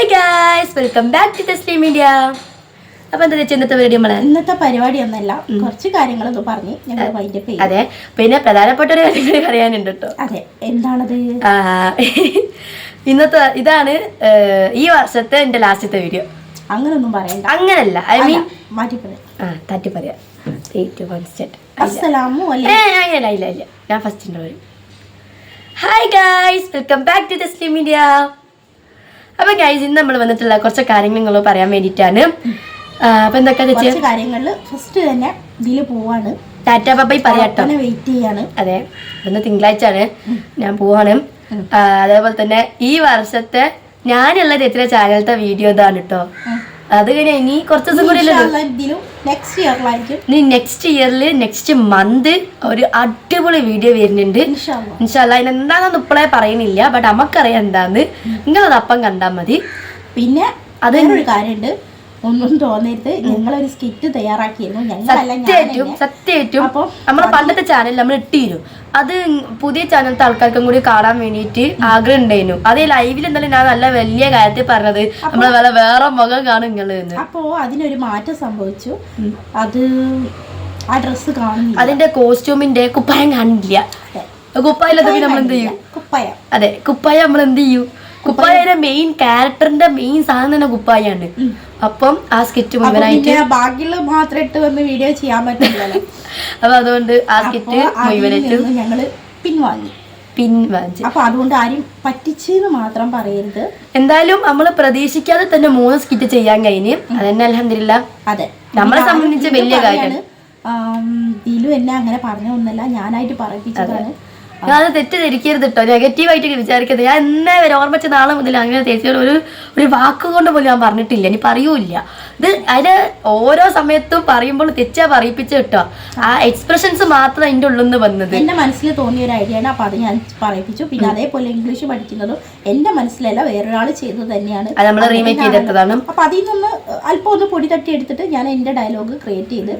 Hi guys welcome back to Thasli media അപ്പൊ എന്താ ചേച്ചി ഇന്നത്തെ പരിപാടി നമ്മളെ? ഇന്നത്തെ പരിപാടി ഒന്നല്ല കുറച്ച് കാര്യങ്ങളൊന്നും പറഞ്ഞ് ഞങ്ങൾ ചെയ്യും. അതെ. പിന്നെ പ്രധാനപ്പെട്ട ഒരു കാര്യം കൂടി പറയാനുണ്ട് കേട്ടോ അതെ എന്താണത്? ഇന്നത്തെ ഇതാണ് ഈ വർഷത്തെ എന്റെ ലാസ്റ്റത്തെ വീഡിയോ അങ്ങനൊന്നും പറയണ്ട. അങ്ങനല്ല ഐ മീൻ മാറ്റി പറയാം ആ തട്ടി പറയാം വൺ. അസ്സലാമു ഇല്ല ഇല്ല ഇല്ല. ഞാൻ ഫസ്റ്റ് വരും hi guys welcome back to Thasli media അപ്പൊ ഗൈസ് ഇന്ന് നമ്മൾ വന്നിട്ടുള്ള കുറച്ച് കാര്യങ്ങൾ നിങ്ങൾ പറയാൻ വേണ്ടിയിട്ടാണ്. അപ്പോൾ അപ്പൊ എന്തൊക്കെ കുറച്ച് കാര്യങ്ങളിൽ ഫസ്റ്റ് തന്നെ ഇതിൽ പോവാണ്. ടാറ്റ ബബൈ പറയാട്ടോ വെയിറ്റ് ചെയ്യാണ്. അതെ ഇന്ന് തിങ്കളാഴ്ച ആണ് ഞാൻ പോവാണ്. അതേപോലെ തന്നെ ഈ വർഷത്തെ ഞാനുള്ള ചേച്ചിയുടെ ചാനലത്തെ വീഡിയോ ഇതാണ് കേട്ടോ. അത് കഴിഞ്ഞാൽ ഇനി കുറച്ച് ദിവസം കൂടി ഇനി നെക്സ്റ്റ് ഇയറിൽ നെക്സ്റ്റ് മന്ത് ഒരു അടിപൊളി വീഡിയോ വരുന്നുണ്ട്. ഇൻഷാല്ലാ. അതിനെന്താണെന്ന് ഇപ്പോഴേ പറയുന്നില്ല. ബട്ട് നമുക്കറിയാം എന്താന്ന് നിങ്ങളത് അപ്പം കണ്ടാൽ മതി. പിന്നെ അതൊരു കാര്യമുണ്ട്. ഒന്നും തോന്നരുത്. ഞങ്ങളൊരു സ്കിറ്റ് തയ്യാറാക്കിയിരുന്നു. ഞങ്ങളല്ല സത്യമായിട്ടും തന്നെ. സത്യമായിട്ടും അപ്പൊ നമ്മുടെ പണ്ടത്തെ ചാനൽ നമ്മൾ ഇട്ടിരുന്നു. അത് പുതിയ ചാനലത്തെ ആൾക്കാർക്കും കൂടി കാണാൻ വേണ്ടിയിട്ട് ആഗ്രഹം ഉണ്ടായിരുന്നു. അത് ലൈവിൽ എന്തായാലും ഞാൻ നല്ല വലിയ കാര്യത്തിൽ പറഞ്ഞത് നമ്മളെ വേറെ വേറെ മുഖം കാണും നിങ്ങൾ എന്ന്. അപ്പോ അതിനൊരു മാറ്റം സംഭവിച്ചു. അത് ആ ഡ്രസ്സ് കാണുന്നില്ല. അതിന്റെ കോസ്റ്റ്യൂമിന്റെ കുപ്പായം കാണില്ല. കുപ്പായ കുപ്പായില്ലാത്ത പിന്നെ നമ്മൾ എന്ത് ചെയ്യും? കുപ്പായം. അതെ കുപ്പായ നമ്മൾ എന്ത് ചെയ്യും? കുപ്പായ. മെയിൻ ക്യാരക്ടറിന്റെ മെയിൻ സാധനം തന്നെ കുപ്പായാണ്. അപ്പം ആ സ്കിറ്റ് മുഴുവനായിട്ട് ബാക്കിയുള്ള മാത്രം ഇട്ട് വന്ന് വീഡിയോ ചെയ്യാൻ പറ്റില്ലല്ലോ. അപ്പൊ അതുകൊണ്ട് ആ സ്കിറ്റ് മുഴുവനായിട്ട് ഞങ്ങൾ പിൻവാങ്ങി. അപ്പൊ അതുകൊണ്ട് ആരും പറ്റിച്ചെന്ന് മാത്രം പറയരുത്. എന്തായാലും നമ്മൾ പ്രതീക്ഷിക്കാതെ തന്നെ മൂന്ന് സ്കിറ്റ് ചെയ്യാൻ കഴിഞ്ഞ്. അതന്നെ അലഹമില്ല അതെ. നമ്മളെ സംബന്ധിച്ച് വലിയ കാര്യമാണ് ദിലു എന്നെ അങ്ങനെ പറഞ്ഞൊന്നല്ല ഞാനായിട്ട് പറയിപ്പിച്ചതാണ്. അത് തെറ്റിദ്ധരിക്കരുത് കേട്ടോ നെഗറ്റീവായിട്ട് വിചാരിക്കരുത്. ഞാൻ എന്നേ വരെ ഓർമ്മിച്ച നാളെ മുതൽ അങ്ങനെ തേച്ചിയോട് ഒരു ഒരു വാക്കുകൊണ്ട് പോലും ഞാൻ പറഞ്ഞിട്ടില്ല. ഇനി പറയൂല ഇത് അതിന് ഓരോ സമയത്തും പറയുമ്പോൾ തെറ്റാ പറയിപ്പിച്ച് കിട്ടോ ആ എക്സ്പ്രഷൻസ് മാത്രം അതിന്റെ ഉള്ളിൽ നിന്ന് വന്നത്. എന്റെ മനസ്സിൽ തോന്നിയ ഒരു ഐഡിയ ആണ്. അപ്പൊ അത് ഞാൻ പറയിപ്പിച്ചു. പിന്നെ അതേപോലെ ഇംഗ്ലീഷ് പഠിക്കുന്നതും എന്റെ മനസ്സിലല്ല വേറൊരാൾ ചെയ്തത് തന്നെയാണ്. നമ്മൾ റീമേക്ക് ചെയ്തെടുത്തതാണ്. അപ്പൊ അതിൽ നിന്ന് അല്പം ഒന്ന് പൊടി തട്ടി എടുത്തിട്ട് ഞാൻ എന്റെ ഡയലോഗ് ക്രിയേറ്റ് ചെയ്ത്.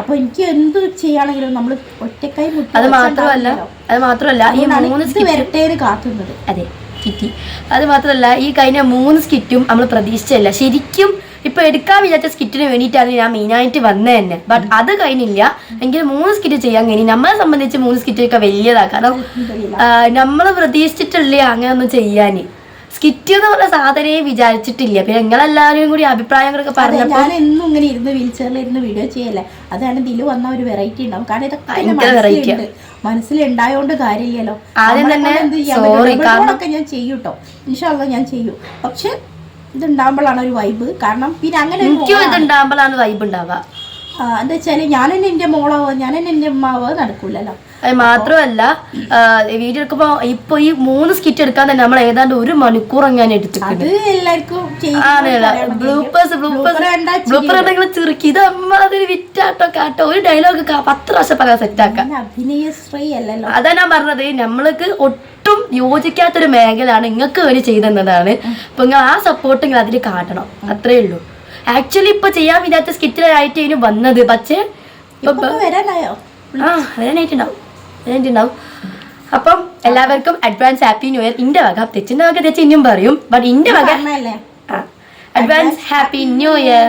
അപ്പൊ എനിക്ക് എന്ത് ചെയ്യാണെങ്കിലും നമ്മൾ ഒറ്റക്കായി അത് മാത്രമല്ല അത് മാത്രമല്ല ഈ മൂന്ന് ഇത് വരട്ടേന്ന് കാത്തുന്നത്. അതെ കിറ്റി അത് മാത്രമല്ല ഈ കഴിഞ്ഞ മൂന്ന് സ്കിറ്റും നമ്മൾ പ്രതീക്ഷിച്ചല്ല ശരിക്കും ഇപ്പൊ എടുക്കാൻ വിചാരിച്ച സ്കിറ്റിന് വേണ്ടിയിട്ടാണ് ഞാൻ മെയിനായിട്ട് വന്നത് തന്നെ. ബട്ട് അത് കഴിഞ്ഞില്ല. എങ്കിൽ മൂന്ന് സ്കിറ്റ് ചെയ്യാൻ കഴിഞ്ഞു നമ്മളെ സംബന്ധിച്ച് മൂന്ന് സ്കിറ്റ് ഒക്കെ വലിയതാ. കാരണം നമ്മൾ പ്രതീക്ഷിച്ചിട്ടില്ല അങ്ങനെ ഒന്നും ചെയ്യാൻ സ്കിറ്റ് എന്ന് പറഞ്ഞ സാധനയെ വിചാരിച്ചിട്ടില്ല. പിന്നെ നിങ്ങളെല്ലാവരും കൂടി അഭിപ്രായങ്ങളൊക്കെ പറഞ്ഞു ഞാൻ എന്നും ഇങ്ങനെ ഇരുന്ന് വീൽചെയറിൽ ഇരുന്ന് വീഡിയോ ചെയ്യല്ലേ. അതാണ് ഇതിൽ വന്ന ഒരു വെറൈറ്റി ഉണ്ടാവും. കാരണം ഇതൊക്കെ മനസ്സിലുണ്ടായോണ്ട് കാര്യമില്ലല്ലോ. ആദ്യം തന്നെ? ഇവരോടൊക്കെ ഞാൻ ചെയ്യൂട്ടോ. ഇൻഷാല്ല ഞാൻ ചെയ്യൂ. പക്ഷെ ഇതുണ്ടാകുമ്പോഴാണ് ഒരു വൈബ് കാരണം പിന്നെ അങ്ങനെ ഒരു എനിക്കും ഇത് വൈബ് ഉണ്ടാവുക. എന്താ വെച്ചാൽ ഞാൻ തന്നെ എന്റെ മോളാവോ ഞാൻ തന്നെ എന്റെ അമ്മാവോ നടക്കൂലല്ലോ. അത് മാത്രമല്ല വീഡിയോ എടുക്കുമ്പോ ഇപ്പൊ ഈ മൂന്ന് സ്കിറ്റ് എടുക്കാൻ തന്നെ നമ്മൾ ഏതാണ്ട് ഒരു മണിക്കൂർ അങ്ങനെ എടുത്തിട്ടുണ്ട്. അത് എല്ലാവർക്കും ബ്ലൂപ്പേഴ്സ് ബ്ലൂപ്പേഴ്സ് ബ്ലൂപ്പർ ഉണ്ടെങ്കിൽ ചെറുക്കി ഇത് അമ്മാതിരി വിറ്റാട്ടോ കാട്ടോ. ഒരു ഡയലോഗ് പത്ത് പ്രാവശ്യം പറയാൻ സെറ്റാക്കാം അതാ ഞാൻ പറഞ്ഞത്. നമ്മൾക്ക് ഒട്ടും യോജിക്കാത്തൊരു മേഖലയാണ് നിങ്ങൾക്ക് വേണ്ടി ചെയ്തെന്നതാണ്. അപ്പൊ നിങ്ങൾ ആ സപ്പോർട്ട് നിങ്ങൾ അതിൽ കാട്ടണം. അത്രേ ഉള്ളൂ. ആക്ച്വലി ഇപ്പൊ ചെയ്യാൻ വിചാരിച്ച സ്കിറ്റിലായിട്ട് ഇതിന് വന്നത്. പക്ഷേ വരാനായോ? ആ വരാനായിട്ടുണ്ടാവും. വരാനായിട്ടുണ്ടാവും അപ്പം എല്ലാവർക്കും അഡ്വാൻസ് ഹാപ്പി ന്യൂ ഇയർ ഇന്റെ വക തെച്ചിന്റെ വക തെച്ച് ഇനിയും പറയും. ബട്ട് ഇന്റെ വക അഡ്വാൻസ് ഹാപ്പി ന്യൂ ഇയർ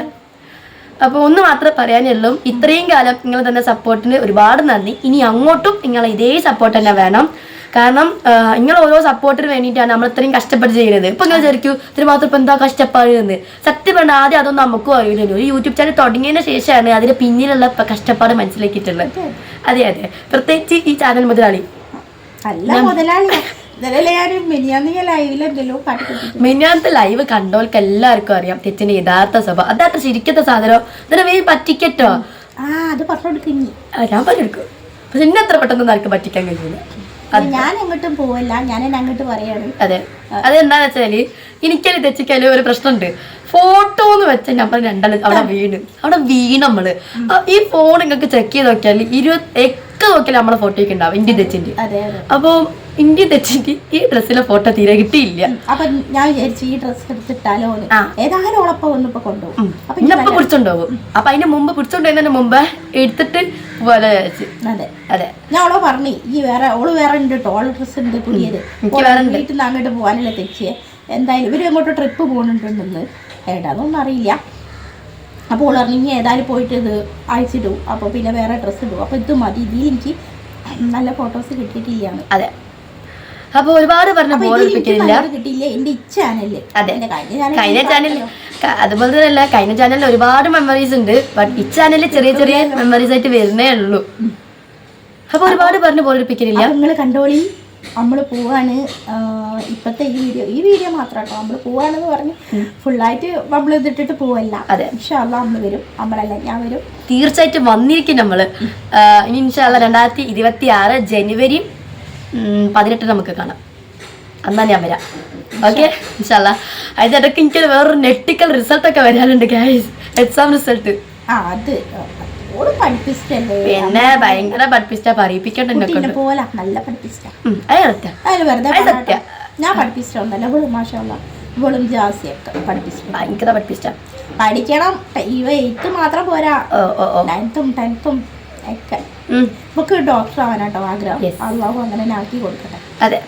അപ്പോൾ ഒന്ന് മാത്രമേ പറയാനുള്ളൂ. ഇത്രയും കാലം നിങ്ങൾ തന്ന സപ്പോർട്ടിന് ഒരുപാട് നന്ദി. ഇനി അങ്ങോട്ടും നിങ്ങൾ ഇതേ സപ്പോർട്ട് തന്നെ വേണം. കാരണം നിങ്ങൾ ഓരോ സപ്പോർട്ടിന് വേണ്ടിയിട്ടാണ് നമ്മൾ ഇത്രയും കഷ്ടപ്പെട്ട് ചെയ്യുന്നത് ഇപ്പൊ നിങ്ങൾ വിചാരിക്കും ഇതിന് മാത്രം ഇപ്പൊ എന്താ കഷ്ടപ്പാട് എന്ന്. സത്യം പറഞ്ഞാൽ ആദ്യം അതൊന്നും നമുക്കും അറിയില്ലല്ലോ. ഒരു യൂട്യൂബ് ചാനൽ തുടങ്ങിയതിന് ശേഷമാണ് അതിന്റെ പിന്നിലുള്ള കഷ്ടപ്പാട് മനസ്സിലാക്കിയിട്ടുള്ളത്. അതെ അതെ. പ്രത്യേകിച്ച് ഈ ചാനൽ മുതലാളി. അല്ല മുതലാളി. ലൈവ് കണ്ടോൾക്ക് എല്ലാവർക്കും അറിയാം. തെറ്റിന്റെ യഥാർത്ഥ സ്വഭാവം. അതാത്ര ശരിക്കത്തെ സാധനം. ഇതിനെ വേഗം പറ്റിക്കട്ടോ. ഞാൻ പറഞ്ഞെടുക്കും പക്ഷെ എന്നെ അത്ര പെട്ടെന്ന് ആർക്കും പറ്റിക്കാൻ കഴിയില്ല ഞാൻ എങ്ങോട്ടും പോവല്ല. ഞാൻ എന്നെ അങ്ങോട്ട് പറയാണ്. അതെ. അതെന്താന്ന് വെച്ചാൽ എനിക്കത് തെച്ചിക്കാൽ ഒരു പ്രശ്നമുണ്ട്. ഫോട്ടോ എന്ന് വെച്ച നമ്പർ രണ്ടാൾ അവിടെ വീണ്. അവിടെ വീണ് നമ്മൾ. ഈ ഫോൺ നിങ്ങൾക്ക് ചെക്ക് ചെയ്ത് നോക്കിയാൽ ഇരുപത് ഒക്കെ നോക്കിയാൽ നമ്മളെ ഫോട്ടോയ്ക്ക് ഉണ്ടാവും. ഇന്ത്യ തെച്ചിന്റെ. അപ്പൊ ഇന്ത്യ തെറ്റിന്റെ ഈ ഡ്രസ്സിലെ ഫോട്ടോ തീരെ കിട്ടിയില്ല. അപ്പൊ ഞാൻ വിചാരിച്ചു ഈ ഡ്രസ് എടുത്തിട്ടാലോ ഏതായാലും ഉളപ്പം വന്നിപ്പോ കൊണ്ടുപോകും. അപ്പൊ പിടിച്ചോണ്ടുപോകും അപ്പൊ അതിന്റെ മുമ്പ് പിടിച്ചോണ്ടുവന്നതിന് മുമ്പ് എടുത്തിട്ട് പോലെ അതെ. അതെ. ഞാൻ അവളെ പറഞ്ഞു ഈ വേറെ ഓൾ വേറെ ഉണ്ട് കേട്ടോ ഓൾ ഡ്രസ് ഉണ്ട് പുതിയത്. വീട്ടിൽ നിന്ന് അങ്ങോട്ട് പോകാനല്ലേ തെച്ചിയെ. എന്തായാലും ഇവർ അങ്ങോട്ട് ട്രിപ്പ് പോകുന്നുണ്ടെന്ന് ഏട്ടാ അതൊന്നും അറിയില്ല. അപ്പോൾ ഓൾ പറഞ്ഞു ഇനി ഏതായാലും പോയിട്ട് ഇത് അയച്ചിട്ടു അപ്പോൾ പിന്നെ വേറെ ഡ്രസ്സ് ഇടും. അപ്പോൾ ഇത് മതി. ഇതിൽ എനിക്ക് നല്ല ഫോട്ടോസ് കിട്ടിയിട്ടില്ല അതെ. അപ്പൊ ഒരുപാട് പറഞ്ഞ ബോർ ഒഴിപ്പിക്കുന്നില്ല കിട്ടിയില്ല? ചാനലിൽ അതെ. കഴിഞ്ഞ ചാനൽ അതുപോലെ തന്നെയല്ല കഴിഞ്ഞ ചാനലിൽ ഒരുപാട് മെമ്മറീസ് ഉണ്ട്. ബട്ട് ഈ ചാനലിൽ ചെറിയ ചെറിയ മെമ്മറീസ് ആയിട്ട് വരുന്നേ ഉള്ളൂ. അപ്പൊ ഒരുപാട് പറഞ്ഞ് ബോർ എടുപ്പിക്കുന്നില്ല നിങ്ങൾ കണ്ടോളി. നമ്മൾ പോവാണ് ഇപ്പത്തെ ഈ വീഡിയോ ഈ വീഡിയോ മാത്രം കേട്ടോ നമ്മൾ പോവാണെന്ന് പറഞ്ഞ് ഫുള്ളായിട്ട് നമ്മൾ ഇതിട്ടിട്ട് പോവല്ല. അതെ. ഇൻഷാല്ല നമ്മൾ വരും. നമ്മളല്ല ഞാൻ വരും. തീർച്ചയായിട്ടും വന്നിരിക്കും നമ്മൾ. ഇനി ഇൻഷാല്ല രണ്ടായിരത്തി ഇരുപത്തി ആറ് ജനുവരി ഉം, പതിനെട്ട് നമുക്ക് കാണാം. അന്നാ ഞാൻ വരാം. ഓക്കെ ഇൻഷാല്ല അതിനിടയ്ക്ക് എനിക്കൊരു വേറൊരു നെട്ടിക്കൽ റിസൾട്ട് ഒക്കെ വരാനുണ്ട് ഗൈസ് എക്സാം റിസൾട്ട് പിന്നെ ഭയങ്കര പഠിപ്പിച്ചാ പറയിപ്പിക്കണ്ട നല്ല. സത്യം. ഞാൻ പഠിപ്പിച്ചിട്ടൊന്നല്ല ഇവളും മാഷല്ല ഇവളും ജാസിയൊക്കെ പഠിപ്പിച്ചിട്ടുണ്ട് ഭയങ്കര പഠിപ്പിച്ചാ. പഠിക്കണം. ഇവ എയ്ത്ത് മാത്രം പോരാ. നയൻത്തും ടെൻത്തും ഒക്കെ. നമുക്ക് ഡോക്ടർ ആവാനാട്ടോ ആഗ്രഹം. അള്ളാഹു അങ്ങനെ ആക്കി കൊടുക്കട്ടെ. അതെ.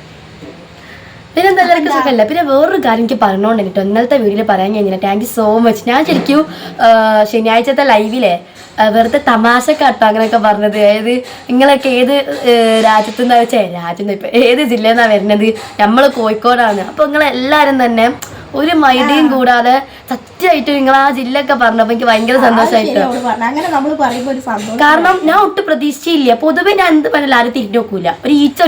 പിന്നെ എന്താ എല്ലാവർക്കും സുഖമല്ല. പിന്നെ വേറൊരു കാര്യം എനിക്ക് പറഞ്ഞോണ്ട് കേട്ടോ ഇന്നലത്തെ വീഡിയോയിൽ പറയാൻ കഴിഞ്ഞില്ല താങ്ക് യു സോ മച്ച് ഞാൻ ശരിക്കും ശനിയാഴ്ചത്തെ ലൈവിലെ വെറുതെ തമാശ കാട്ടോ അങ്ങനെയൊക്കെ പറഞ്ഞത്. അതായത് നിങ്ങളൊക്കെ ഏത് രാജ്യത്തു നിന്നാ വെച്ചാൽ രാജ്യം ഇപ്പൊ ഏത് ജില്ലയിൽ നിന്നാണ് വരുന്നത്? നമ്മൾ കോഴിക്കോടാണ്. അപ്പൊ നിങ്ങളെല്ലാരും തന്നെ ഒരു മൈഡിയും കൂടാതെ സത്യമായിട്ട് നിങ്ങൾ ആ ജില്ല ഒക്കെ പറഞ്ഞപ്പോ എനിക്ക് ഭയങ്കര സന്തോഷമായിട്ട് അങ്ങനെ നമ്മൾ പറയുമ്പോൾ ഒരു സന്തോഷം. കാരണം ഞാൻ ഒട്ടും പ്രതീക്ഷയില്ല പൊതുവെ ഞാൻ എന്ത് പറഞ്ഞാലും ആരും തിരിഞ്ഞു നോക്കൂല. ഒരു ഈച്ച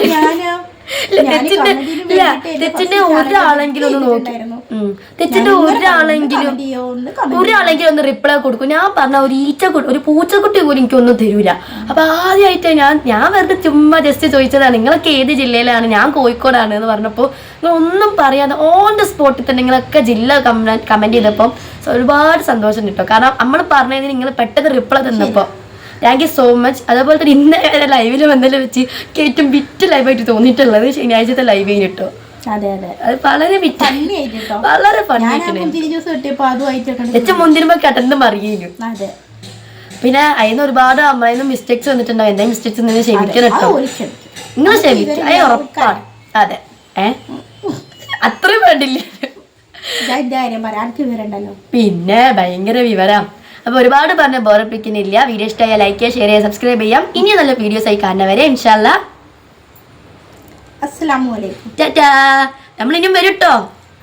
തെച്ചിന്റെ ഒരാളെങ്കിലും ഒന്ന് നോക്കി. ഒരാളെങ്കിലും ഒന്ന് ഒരാളെങ്കിലും ഒന്ന് റിപ്ലൈ കൊടുക്കും. ഞാൻ പറഞ്ഞ ഒരു ഈച്ച ഒരു പൂച്ചക്കുട്ടി പോലും എനിക്കൊന്നും തരൂല. അപ്പൊ ആദ്യമായിട്ട് ഞാൻ ഞാൻ വെറുതെ ചുമ്മാ ജസ്റ്റ് ചോദിച്ചതാണ് നിങ്ങളൊക്കെ ഏത് ജില്ലയിലാണ്? ഞാൻ കോഴിക്കോടാണ് എന്ന് പറഞ്ഞപ്പോൾ നിങ്ങൾ ഒന്നും പറയാതെ ഓൺ ദ സ്പോട്ടിൽ തന്നെ നിങ്ങളൊക്കെ ജില്ല കമന്റ് ചെയ്തപ്പോൾ ഒരുപാട് സന്തോഷം കിട്ടും. കാരണം നമ്മൾ പറഞ്ഞതിന് നിങ്ങൾ പെട്ടെന്ന് റിപ്ലൈ തന്നപ്പോൾ താങ്ക് യു സോ മച്ച് അതേപോലെ തന്നെ ഇന്നലെ ലൈവിൽ വന്നതിൽ വെച്ച് ഏറ്റവും ബിറ്റ് ലൈവായിട്ട് തോന്നിയിട്ടുള്ളത് ശനിയാഴ്ചത്തെ ലൈവ് കഴിഞ്ഞിട്ടോ അതെ അതെ. അത് വളരെ വളരെ ഞാൻ ആ ഫണ്ണായിട്ടുണ്ട് മുന്തിരി ജ്യൂസ് കിട്ടിയപ്പോ അതുമായിട്ടൊക്കെ മുന്തിരിമ കടന്ന് മറിയേനു അതെ. പിന്നെ അതിന് ഒരുപാട് അമ്മയിൽ മിസ്റ്റേക്സ് വന്നിട്ടുണ്ടാവും. എന്തെങ്കിലും മിസ്റ്റേക്സ് ഉണ്ടെങ്കിൽ ക്ഷമിക്കണം കേട്ടോ. നിങ്ങൾ ക്ഷമിക്കും. അത് ഉറപ്പാണ്. അതെ. ഏ? അത്രയും വേണ്ടില്ല. പിന്നെ ഭയങ്കര വിവരം. അപ്പൊ ഒരുപാട് പറഞ്ഞ ബോറപ്പിക്കുന്നില്ല വീഡിയോ ഇഷ്ടമായ ലൈക്ക് ചെയ്യുക ഷെയർ ചെയ്യുക സബ്സ്ക്രൈബ് ചെയ്യാം. ഇനി നല്ല വീഡിയോസ് ആയി കാണുന്നവരെ ഇൻഷാല്ല അസ്സലാമു അലൈക്കും ടാറ്റാ. നമ്മളിനിയും വരും കേട്ടോ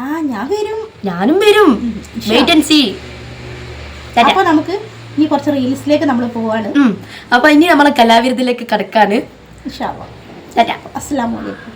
ആ ഞാൻ വരും. ഞാനും വരും. വെയിറ്റ് ആൻഡ് സീ അപ്പൊ നമുക്ക് ഇനി കുറച്ച് റീൽസിലേക്ക് നമ്മൾ പോവാണ്. അപ്പോൾ അപ്പൊ ഇനി നമ്മളെ കലാവിരുദ്ധിലേക്ക് കടക്കാണ്. അസ്സലാമു അലൈക്കും